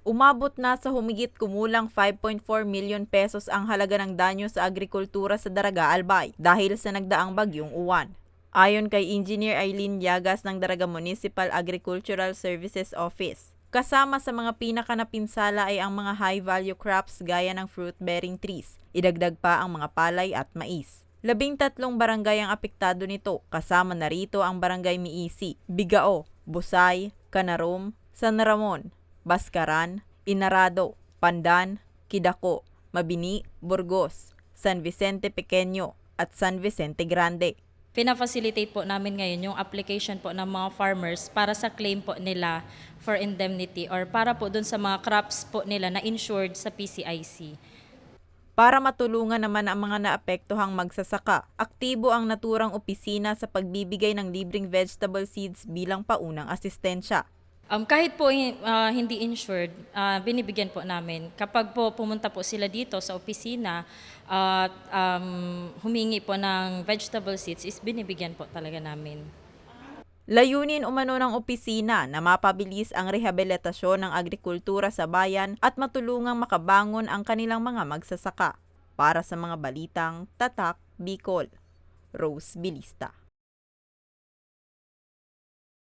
Umabot na sa humigit kumulang 5.4 million pesos ang halaga ng danyo sa agrikultura sa Daraga Albay dahil sa nagdaang bagyong uwan. Ayon kay Engineer Eileen Yagas ng Daraga Municipal Agricultural Services Office, kasama sa mga pinaka napinsala ay ang mga high-value crops gaya ng fruit-bearing trees, idagdag pa ang mga palay at mais. Labing tatlong barangay ang apektado nito, kasama na rito ang barangay Miisi, Bigao, Busay, Canarum, San Ramon, Baskaran, Inarado, Pandan, Kidako, Mabini, Burgos, San Vicente Pequeño at San Vicente Grande. Pina-facilitate po namin ngayon yung application po ng mga farmers para sa claim po nila for indemnity or para po dun sa mga crops po nila na insured sa PCIC. Para matulungan naman ang mga naapektuhang magsasaka, aktibo ang naturang opisina sa pagbibigay ng libreng vegetable seeds bilang paunang asistensya. Um, kahit po uh, hindi insured, uh, binibigyan po namin. Kapag po pumunta po sila dito sa opisina at um, humingi po ng vegetable seeds, is binibigyan po talaga namin. Layunin umano ng opisina na mapabilis ang rehabilitasyon ng agrikultura sa bayan at matulungang makabangon ang kanilang mga magsasaka. Para sa mga balitang Tatak Bicol, Rose Bilista.